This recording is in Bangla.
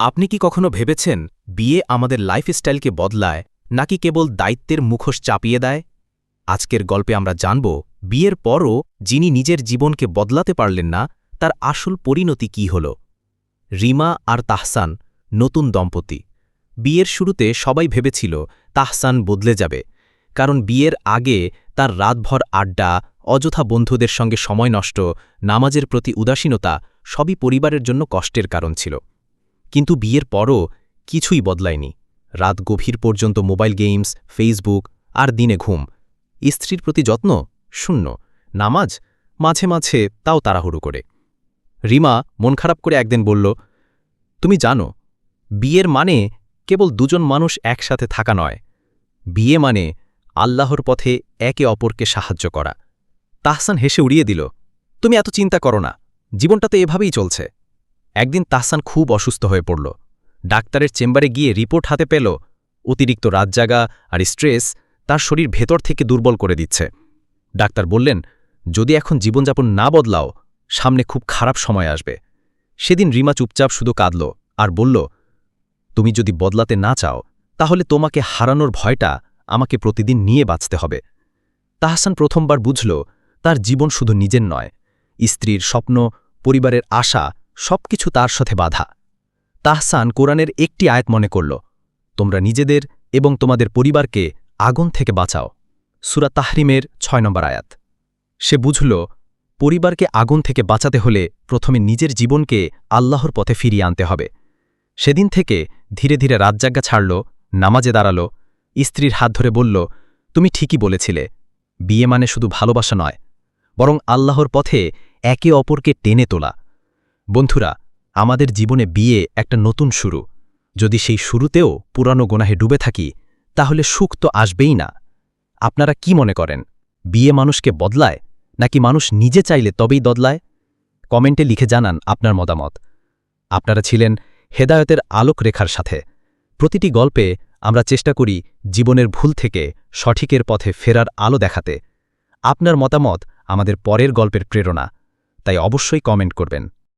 আপনি কি কখনো ভেবেছেন বিয়ে আমাদের লাইফস্টাইলকে বদলায়, নাকি কেবল দায়িত্বের মুখোশ চাপিয়ে দেয়? আজকের গল্পে আমরা জানব, বিয়ের পরও যিনি নিজের জীবনকে বদলাতে পারলেন না, তার আসল পরিণতি কি হল? রিমা আর তাহসান, নতুন দম্পতি। বিয়ের শুরুতে সবাই ভেবেছিল তাহসান বদলে যাবে, কারণ বিয়ের আগে তার রাতভর আড্ডা, অযথা বন্ধুদের সঙ্গে সময় নষ্ট, নামাজের প্রতি উদাসীনতা সবই পরিবারের জন্য কষ্টের কারণ ছিল। কিন্তু বিয়ের পরও কিছুই বদলায়নি। রাত গভীর পর্যন্ত মোবাইল গেমস, ফেসবুক আর দিনে ঘুম। স্ত্রীর প্রতি যত্ন? শূন্য। নামাজ? মাঝে মাঝে তাও তাড়াহুড়ো করে। রিমা মন খারাপ করে একদিন বলল, তুমি জানো, বিয়ের মানে কেবল দুজন মানুষ একসাথে থাকা নয়। বিয়ে মানে আল্লাহর পথে একে অপরকে সাহায্য করা। তাহসান হেসে উড়িয়ে দিল, তুমি এত চিন্তা করো না। জীবনটা তো এভাবেই চলছে। একদিন তাহসান খুব অসুস্থ হয়ে পড়ল। ডাক্তারের চেম্বারে গিয়ে রিপোর্ট হাতে পেল, অতিরিক্ত রাতজাগা আর স্ট্রেস তার শরীর ভেতর থেকে দুর্বল করে দিচ্ছে। ডাক্তার বললেন, যদি এখন জীবনযাপন না বদলাও, সামনে খুব খারাপ সময় আসবে। সেদিন রিমা চুপচাপ শুধু কাঁদল আর বলল, তুমি যদি বদলাতে না চাও, তাহলে তোমাকে হারানোর ভয়টা আমাকে প্রতিদিন নিয়ে বাঁচতে হবে। তাহসান প্রথমবার বুঝল, তার জীবন শুধু নিজের নয়, স্ত্রীর স্বপ্ন, পরিবারের আশা সবকিছু তার সাথে বাধা। তাহসান কোরআনের একটি আয়াত মনে করল, তোমরা নিজেদের এবং তোমাদের পরিবারকে আগুন থেকে বাঁচাও। সুরা তাহরিমের ছয় নম্বর আয়াত। সে বুঝল, পরিবারকে আগুন থেকে বাঁচাতে হলে প্রথমে নিজের জীবনকে আল্লাহর পথে ফিরিয়ে আনতে হবে। সেদিন থেকে ধীরে ধীরে রাতজাজ্ঞা ছাড়ল, নামাজে দাঁড়াল, স্ত্রীর হাত ধরে বলল, তুমি ঠিকই বলেছিলে, বিয়ে মানে শুধু ভালোবাসা নয়, বরং আল্লাহর পথে একে অপরকে টেনে তোলা। বন্ধুরা, আমাদের জীবনে বিয়ে একটা নতুন শুরু। যদি সেই শুরুতেও পুরানো গোনাহে ডুবে থাকি, তাহলে সুখ তো আসবেই না। আপনারা কি মনে করেন, বিয়ে মানুষকে বদলায়, নাকি মানুষ নিজে চাইলে তবেই বদলায়? কমেন্টে লিখে জানান আপনার মতামত। আপনারা ছিলেন হেদায়তের আলোক রেখার সাথে। প্রতিটি গল্পে আমরা চেষ্টা করি জীবনের ভুল থেকে সঠিকের পথে ফেরার আলো দেখাতে। আপনার মতামত আমাদের পরের গল্পের প্রেরণা, তাই অবশ্যই কমেন্ট করবেন।